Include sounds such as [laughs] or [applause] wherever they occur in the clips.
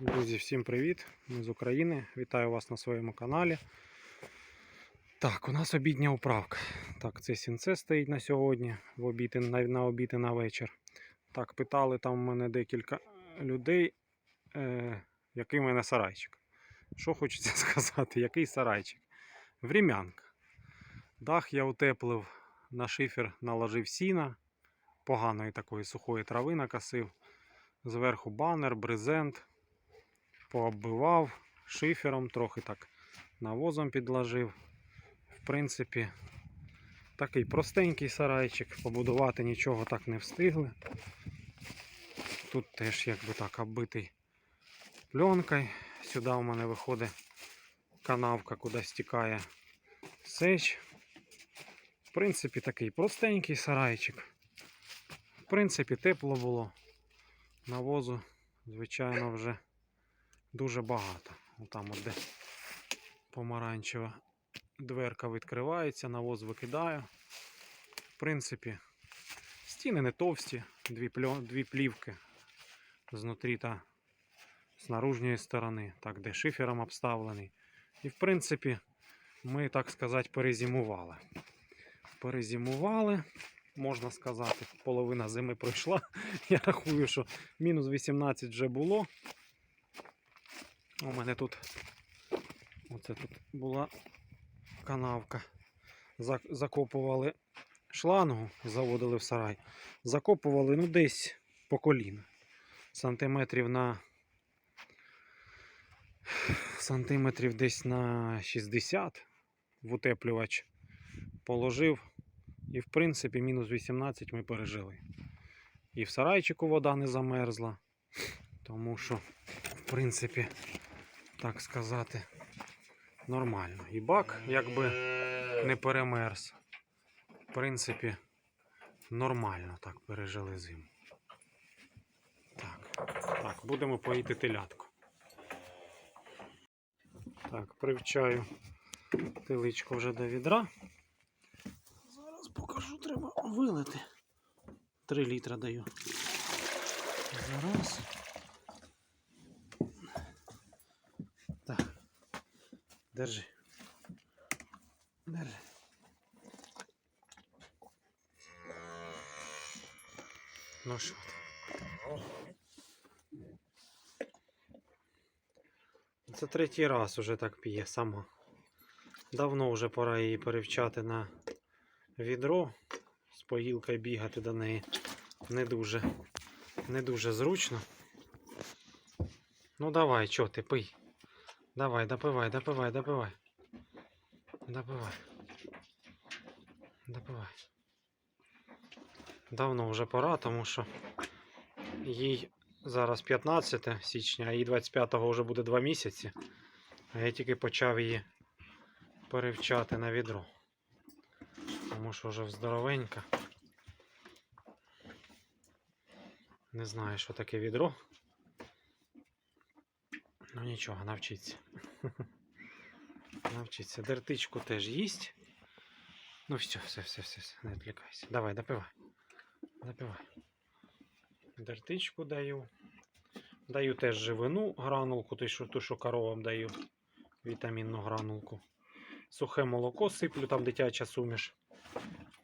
Друзі, всім привіт! Ми з України. Вітаю вас на своєму каналі. Так, у нас обідня управка. Так, це сінце стоїть на сьогодні, в обід, на, на обід і на вечір. Так, питали там у мене декілька людей, е, який в мене сарайчик. Що хочеться [laughs] сказати, який сарайчик? Врем'янка. Дах я утеплив на шифер, наложив сіна, поганої такої сухої трави накосив. Зверху банер, брезент пооббивав шифером, трохи так навозом підложив. В принципі, такий простенький сарайчик, побудувати нічого так не встигли. Тут теж якби так оббитий пленкою. Сюди у мене виходить канавка, куди стікає сеч. В принципі, такий простенький сарайчик. В принципі, тепло було. Навозу, звичайно, вже дуже багато. Там от де помаранчева дверка відкривається, навоз викидаю. В принципі, стіни не товсті, дві, дві плівки знутрі та з наружньої сторони, так, де шифером обставлений. І в принципі, ми, так сказати, перезимували. Перезимували, можна сказати, половина зими пройшла. [laughs] Я рахую, що мінус 18 вже було. У мене тут оце тут була канавка. Закопували шлангу, заводили в сарай. Закопували ну десь по коліна. Сантиметрів на сантиметрів десь на 60 в утеплювач положив. І в принципі мінус 18 ми пережили. І в сарайчику вода не замерзла. Тому що, в принципі, так сказати, нормально. І бак якби не перемерз. В принципі, нормально так пережили зиму. Так, так, будемо поїти телятку. Так, привчаю теличку вже до відра. Зараз покажу, треба вилити. 3 літра даю. Зараз. Держи. Держи. Ну що ти? Це третій раз уже так п'є сама. Давно вже пора її перевчати на відро. З поїлкою бігати до неї не дуже, не дуже зручно. Ну давай, чо ти пий. Давай, допивай, допивай, допивай. Допивай. Допивай. Давно вже пора, тому що їй зараз 15 січня, а їй 25-го вже буде 2 місяці. А я тільки почав її перевчати на відро. Тому що вже здоровенька. Не знаю, що таке відро. Ну нічого, навчиться. [laughs] Навчиться. Дертичку теж їсть. Ну все, все, все, все, все, не відвлікайся. Давай, допивай. Допивай. Дертичку даю. Даю теж живину гранулку, ту, що, ту, що коровам даю. Вітамінну гранулку. Сухе молоко сиплю, там дитяча суміш.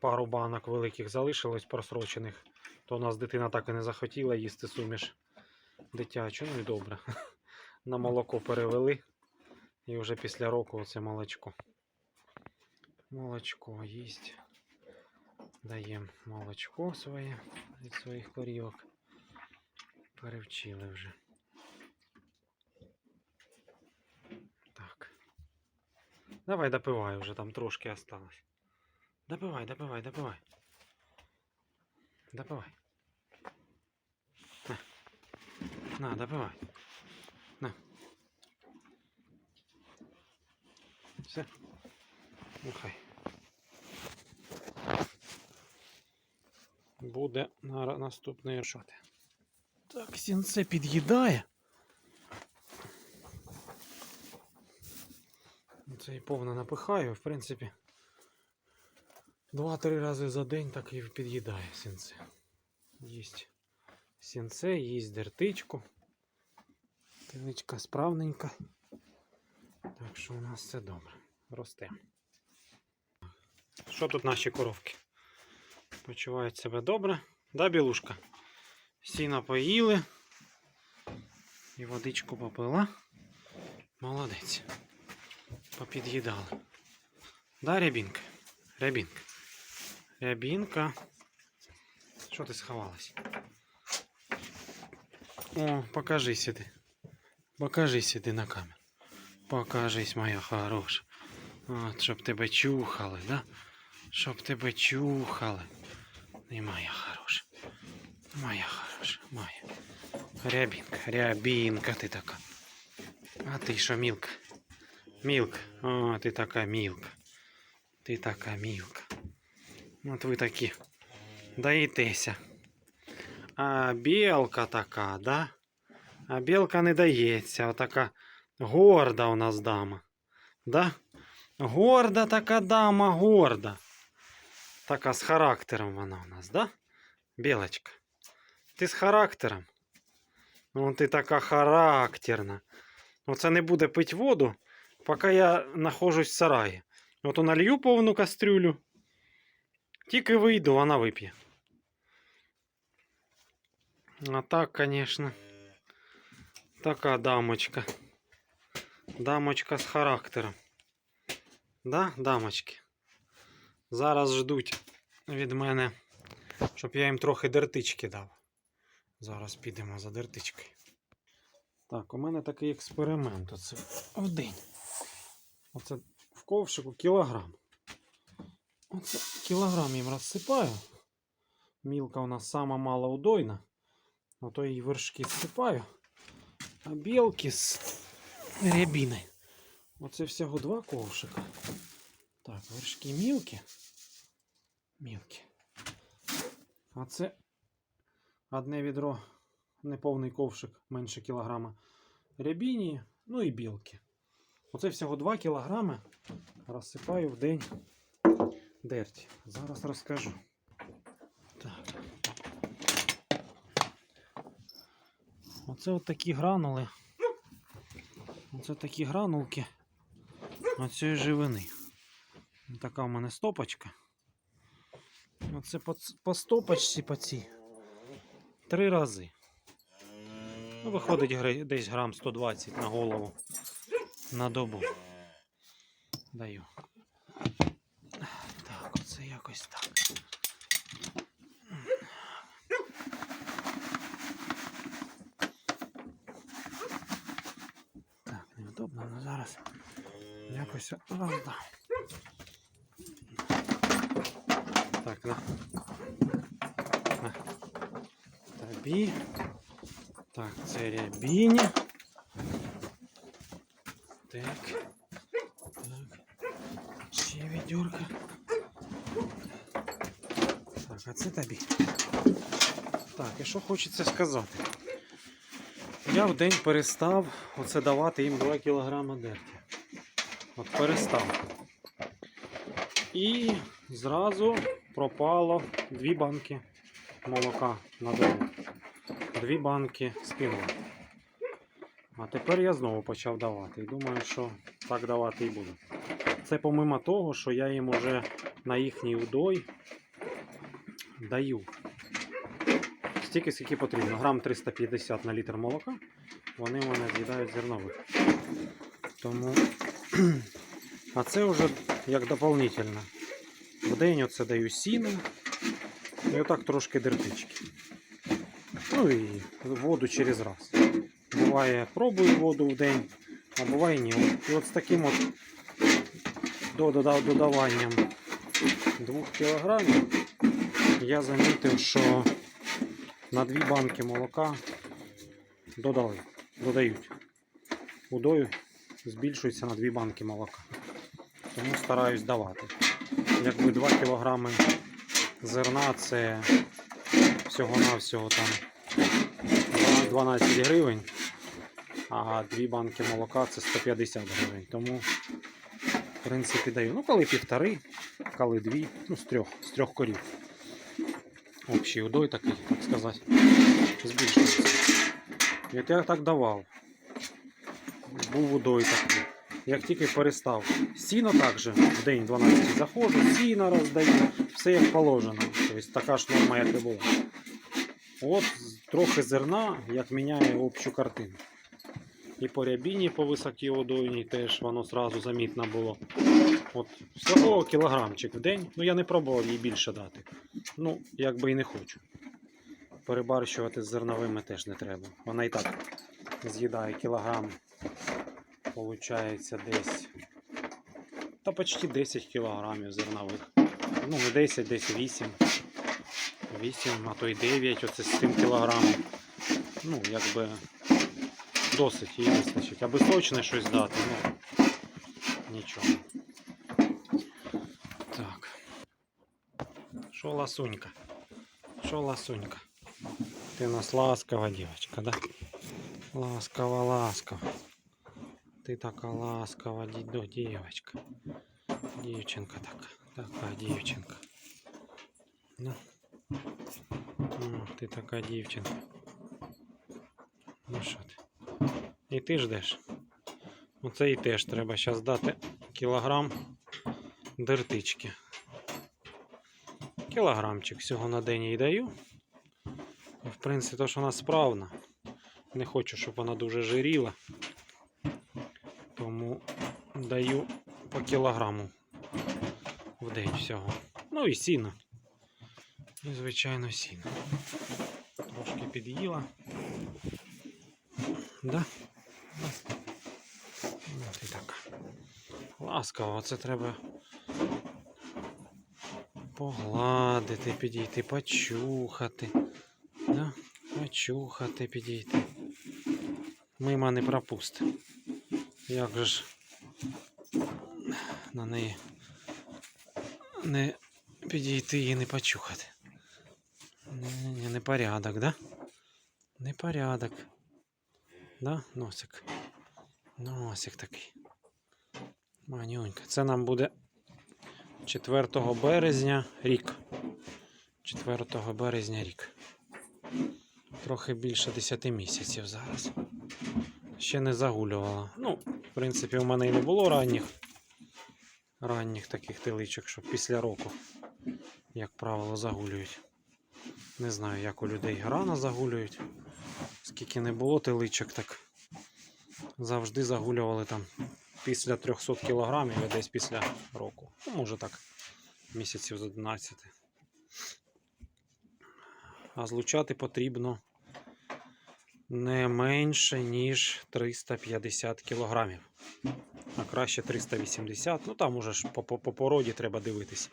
Пару банок великих залишилось просрочених. То у нас дитина так і не захотіла їсти суміш дитячу. Ну і добре. [laughs] На молоко перевели. І вже після року оце молочко. Молочко їсть. Даємо молочко своє від своїх корівок. Перевчили вже. Так. Давай допивай вже, там трошки осталось. Допивай, допивай, допивай. Допивай. На, допивай. Все. Ну хай. Буде на наступний шот. Так, сінце під'їдає. Це і повно напихаю, в принципі. Два-три рази за день так і під'їдає сінце. Їсть сінце, їсть дертичку. Теличка справненька. Так що у нас все добре. Росте. Що тут наші коровки? Почувають себе добре. Да, білушка? Сіна поїли. І водичку попила. Молодець. Попід'їдали. Да, рябінка? Рябінка. Рябінка. Що ти сховалась? О, покажись іди. Покажись іди на камеру. Покажись, моя хороша. От, щоб тебе чухали, да? Щоб тебе чухали. І моя хороша. Моя хороша, моя. Рябінка, рябінка ти така. А ти що, мілка? Мілка. О, ти така мілка. Ти така мілка. От ви такі даєтеся. А білка така, да? А білка не дається. Отака горда у нас дама. Да? Горда така дама, горда. Така з характером вона у нас, да? Білочка. Ти з характером. Ну, ти така характерна. Оце не буде пить воду, поки я знаходжусь в сараї. От налью повну кастрюлю. Тільки вийду, вона вип'є. А так, конечно, така дамочка. Дамочка з характером. Да, дамочки? Зараз ждуть від мене, щоб я їм трохи дертички дав. Зараз підемо за дертичкою. Так, у мене такий експеримент. Оце в день. Оце в ковшику кілограм. Оце кілограм їм розсипаю. Мілка у нас сама малоудойна. На то її вершки зсипаю. А білки з рябіни. Оце всього два ковшика. Так, вершки мілкі. Мілкі. А це одне відро, неповний ковшик, менше кілограма рябіні, ну і білки. Оце всього 2 кілограми розсипаю в день дерті. Зараз розкажу. Так. Оце от такі гранули. Оце такі гранулки оцієї живини. Така в мене стопочка. Оце по, по стопочці по цій. Три рази. Ну, виходить десь грам 120 на голову на добу. Даю. Так, оце якось так. Так, неудобно, але зараз якось роздам. Так, на. на. Тобі. Так, це рябіні. Так. Так. Ще відьорка. Так, а це тобі. Так, і що хочеться сказати? Я в день перестав оце давати їм 2 кг дерті. От перестав. І зразу пропало дві банки молока на добу. Дві банки скинули. А тепер я знову почав давати. І думаю, що так давати і буду. Це помимо того, що я їм уже на їхній удой даю. Стільки, скільки потрібно. Грам 350 на літр молока. Вони в мене з'їдають зернових. Тому. А це вже як доповнительно. В день оце даю сіно. І отак трошки дертички. Ну і воду через раз. Буває, пробую воду в день, а буває ні. І от з таким от додаванням 2 кг я замітив, що на дві банки молока додали, додають. Удою збільшується на дві банки молока. Тому стараюсь давати. Якби 2 кг зерна це всього-навсього там 12 гривень, а дві банки молока це 150 гривень. Тому, в принципі, даю. Ну, коли півтори, коли дві, ну, з трьох, з трьох корів. Общий удой такий, так сказати, збільшується. Я так давав. Був удой такий. Як тільки перестав. Сіно також в день 12 заходжу, сіно роздаю, все як положено. Тобто така ж норма, як і була. От трохи зерна, як міняє общу картину. І по рябіні, по високій одойній теж воно зразу замітно було. От всього кілограмчик в день. Ну я не пробував їй більше дати. Ну, якби і не хочу. Перебарщувати з зерновими теж не треба. Вона і так з'їдає кілограм. Получається десь. Та почти 10 кілограмів зернових. Ну, не 10, десь 8. 8, а то й 9, оце з цим кілограмом. Ну, якби досить їй вистачить. Аби сочне щось дати, ну нічого. Так. Що ласунька? Що ласунька? Ти у нас ласкава дівчинка, да? Ласкава, ласкава. Ти така ласкава, дівчинка. Дівчинка така, така дівчинка. Ну. Ну, ти така дівчинка. Ну що ти? І ти ждеш? Оце і теж треба зараз дати кілограм дертички. Кілограмчик всього на день їй даю. В принципі, то, що вона справна. Не хочу, щоб вона дуже жиріла. Тому даю по кілограму в день всього. Ну і сіно. І, звичайно, сіно. Трошки під'їла. Да? Ну, ти так. Ласкаво, це треба погладити, підійти, почухати. Да? Почухати, підійти. Мима не пропусти. Як же ж на неї не підійти і не почухати. Не, не порядок, да? Не порядок. Да, носик. Носик такий. Манюнька. Це нам буде 4 березня рік. 4 березня рік. Трохи більше 10 місяців зараз. Ще не загулювала. Ну, принципі, у мене і не було ранніх. Ранніх таких теличок, що після року, як правило, загулюють. Не знаю, як у людей рано загулюють. Скільки не було теличок, так завжди загулювали там після 300 кілограмів і десь після року. Ну, може так, місяців з 11. А злучати потрібно не менше, ніж 350 кілограмів. А краще 380. Ну там уже ж по, по, по породі треба дивитись.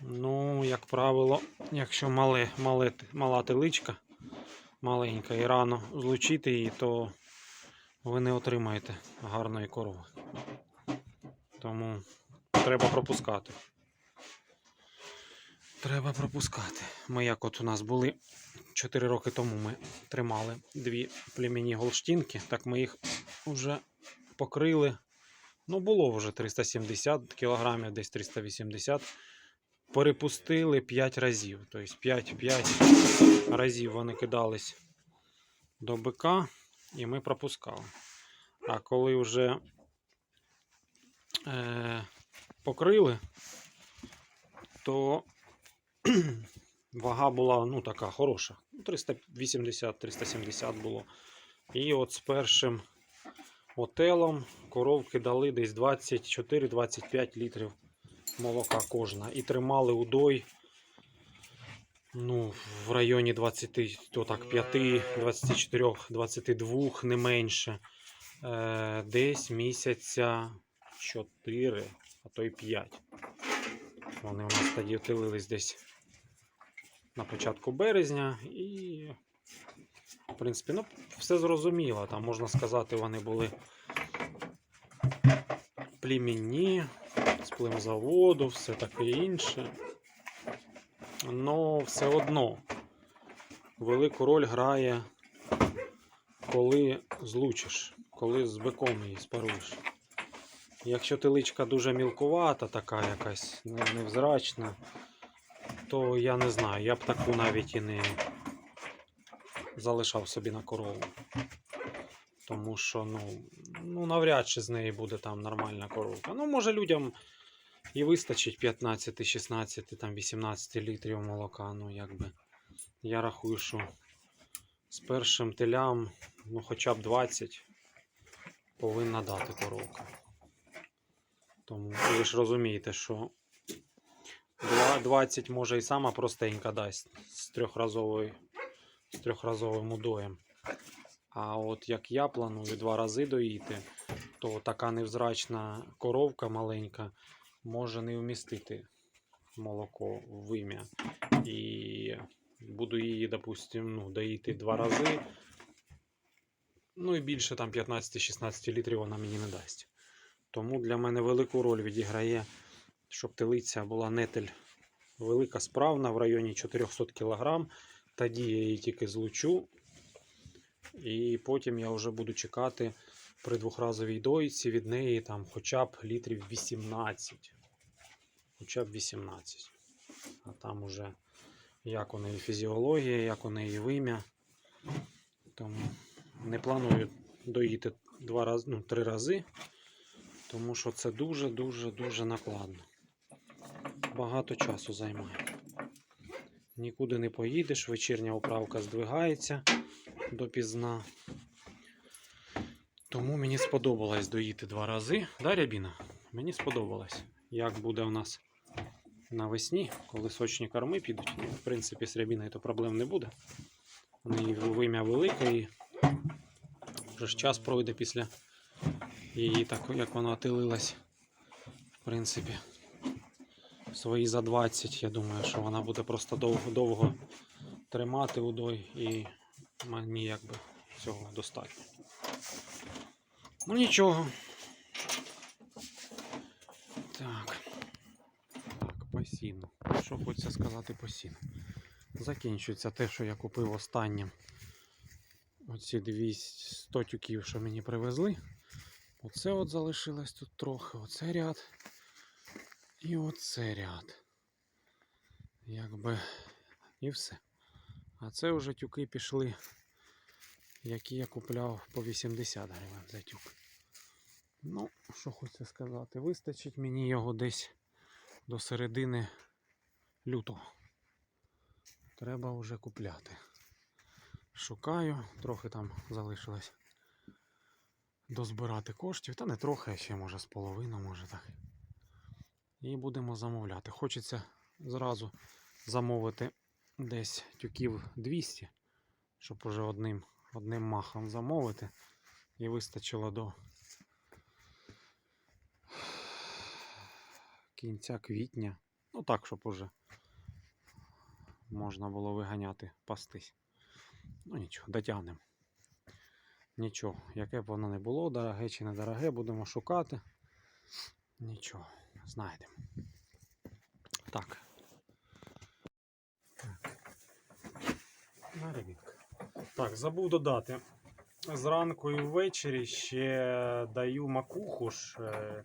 Ну, як правило, якщо мале, мале, мала теличка, маленька і рано злучити її, то ви не отримаєте гарної корови. Тому треба пропускати. Треба пропускати. Ми як от у нас були 4 роки тому ми тримали дві племінні голштінки, так ми їх вже покрили. Ну, було вже 370 кілограмів, десь 380. Перепустили 5 разів. Тобто 5, 5 разів вони кидались до бика і ми пропускали. А коли вже е, покрили, то [clears throat] вага була ну, така хороша. 380-370 було. І от з першим отелом коровки дали десь 24-25 літрів молока кожна. І тримали удой ну, в районі 20, то так, 5, 24, 22, не менше. Е, десь місяця 4, а то й 5. Вони у нас тоді втилились десь на початку березня і, в принципі, ну, все зрозуміло. Там можна сказати, вони були племінні, з племзаводу, все таке інше. Но все одно велику роль грає, коли злучиш, коли з биком її спаруєш. Якщо теличка дуже мілкувата, така якась не- невзрачна, то я не знаю, я б таку навіть і не залишав собі на корову. Тому що ну, ну навряд чи з неї буде там нормальна коровка. Ну, може людям і вистачить 15, 16, там 18 літрів молока. Ну, якби. Я рахую, що з першим телям, ну хоча б 20 повинна дати коровка. Тому ви ж розумієте, що 20 може і сама простенька дасть з трьохразовою, з трьохразовим удоєм. А от як я планую два рази доїти, то така невзрачна коровка маленька може не вмістити молоко в вим'я. І буду її, допустим, ну, доїти два рази. Ну і більше там 15-16 літрів вона мені не дасть. Тому для мене велику роль відіграє, щоб телиця була нетель велика, справна в районі 400 кг. Тоді я її тільки злучу. І потім я вже буду чекати при двохразовій дойці від неї там хоча б літрів 18. Хоча б 18. А там уже як у неї фізіологія, як у неї вим'я. Тому не планую доїти два рази, ну, три рази, тому що це дуже-дуже дуже накладно. Багато часу займає. Нікуди не поїдеш, вечірня управка здвигається допізна. Тому мені сподобалось доїти два рази. Да, Рябіна? Мені сподобалось. Як буде у нас навесні, коли сочні корми підуть. В принципі, з рябіною то проблем не буде. У неї вим'я велика і вже ж час пройде після її, так як вона отилилась. В принципі, свої за 20. Я думаю, що вона буде просто довго, довго тримати удой і мені якби цього достатньо. Ну нічого. Так. Так, посіну. Що хочеться сказати посіну. Закінчується те, що я купив останнім. Оці 200 100 тюків, що мені привезли. Оце от залишилось тут трохи. Оце ряд. І оце ряд. Якби і все. А це вже тюки пішли, які я купляв по 80 гривень за тюк. Ну, що хочеться сказати, вистачить мені його десь до середини лютого. Треба вже купляти. Шукаю, трохи там залишилось дозбирати коштів, та не трохи, а ще може з половину, може так. І будемо замовляти. Хочеться зразу замовити десь тюків 200, щоб уже одним, одним махом замовити. І вистачило до кінця квітня. Ну так, щоб уже можна було виганяти, пастись. Ну нічого, дотягнемо. Нічого, яке б воно не було, дороге чи не дороге, будемо шукати. Нічого, знайдемо. Так. На. Так, забув додати. Зранку і ввечері ще даю макуху ж е,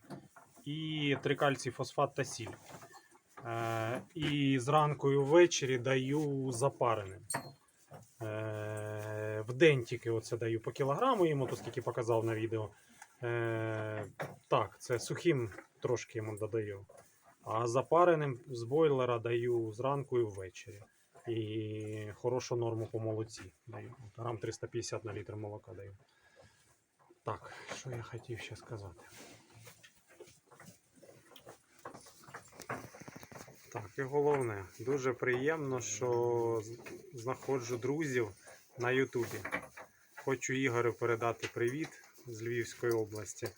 і трикальцій фосфат та сіль. Е, І зранку і ввечері даю запареним. Е, В день тільки оце даю по кілограму йому, то скільки показав на відео. Так, це сухим трошки йому додаю. А запареним з бойлера даю зранку і ввечері. І хорошу норму по молоці даю. Грам 350 на літр молока даю. Так, що я хотів ще сказати. Так, і головне, дуже приємно, що знаходжу друзів на Ютубі. Хочу Ігорю передати привіт з Львівської області.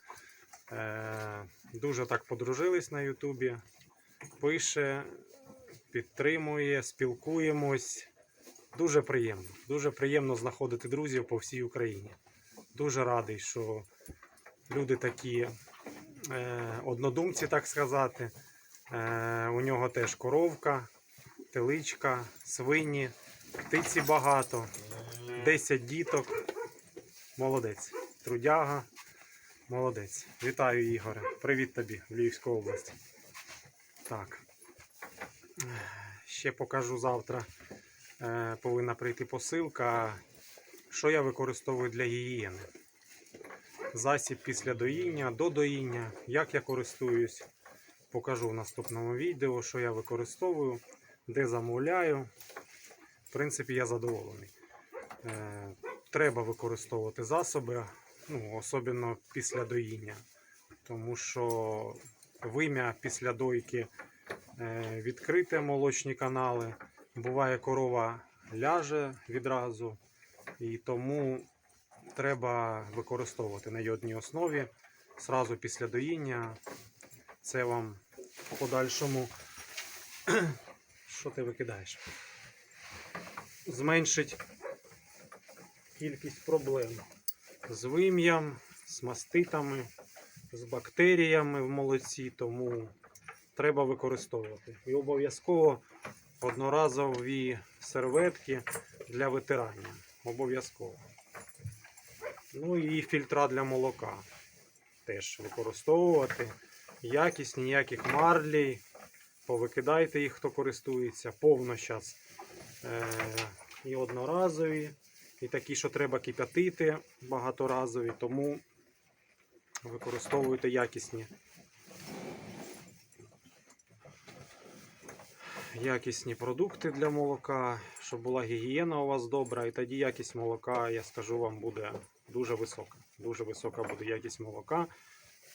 Е, дуже так подружились на Ютубі. Пише, підтримує, спілкуємось. Дуже приємно. Дуже приємно знаходити друзів по всій Україні. Дуже радий, що люди такі е, однодумці, так сказати. Е, у нього теж коровка, теличка, свині, птиці багато, 10 діток. Молодець. Трудяга. Молодець. Вітаю, Ігоре. Привіт тобі в Львівську область. Так. Ще покажу завтра. Е, повинна прийти посилка. Що я використовую для гігієни? засіб після доїння, до доїння, як я користуюсь. Покажу в наступному відео, що я використовую, де замовляю. В принципі, я задоволений. Е, треба використовувати засоби, ну, особливо після доїння. Тому що вим'я після дойки е, відкрите молочні канали. Буває, корова ляже відразу, і тому треба використовувати на йодній основі зразу після доїння. Це вам в подальшому. [clears throat] Що ти викидаєш? Зменшить кількість проблем з вим'ям, з маститами, з бактеріями в молоці, тому треба використовувати. І обов'язково одноразові серветки для витирання. Обов'язково. Ну і фільтра для молока. Теж використовувати. Якість ніяких марлей. Повикидайте їх, хто користується. Повно зараз. Е- і одноразові, і такі, що треба кип'ятити багаторазові, тому використовуйте якісні. Якісні продукти для молока, щоб була гігієна у вас добра, і тоді якість молока, я скажу вам, буде дуже висока. Дуже висока буде якість молока.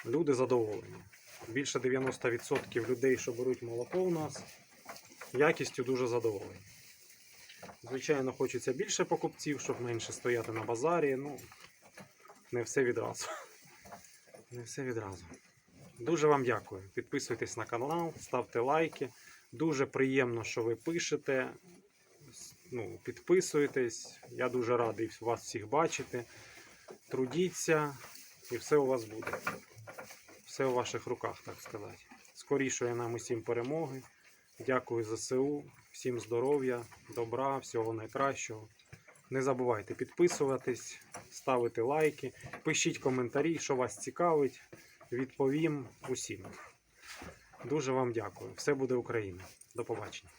Люди задоволені. Більше 90% людей, що беруть молоко у нас, якістю дуже задоволені. Звичайно, хочеться більше покупців, щоб менше стояти на базарі. Ну, не все відразу. Не все відразу. Дуже вам дякую. Підписуйтесь на канал, ставте лайки. Дуже приємно, що ви пишете. Ну, підписуєтесь. Я дуже радий вас всіх бачити. Трудіться і все у вас буде. Все у ваших руках, так сказати. Скорішої нам усім перемоги. Дякую ЗСУ, всім здоров'я, добра, всього найкращого. Не забувайте підписуватись, ставити лайки, пишіть коментарі, що вас цікавить. Відповім усім. Дуже вам дякую. Все буде Україна. До побачення.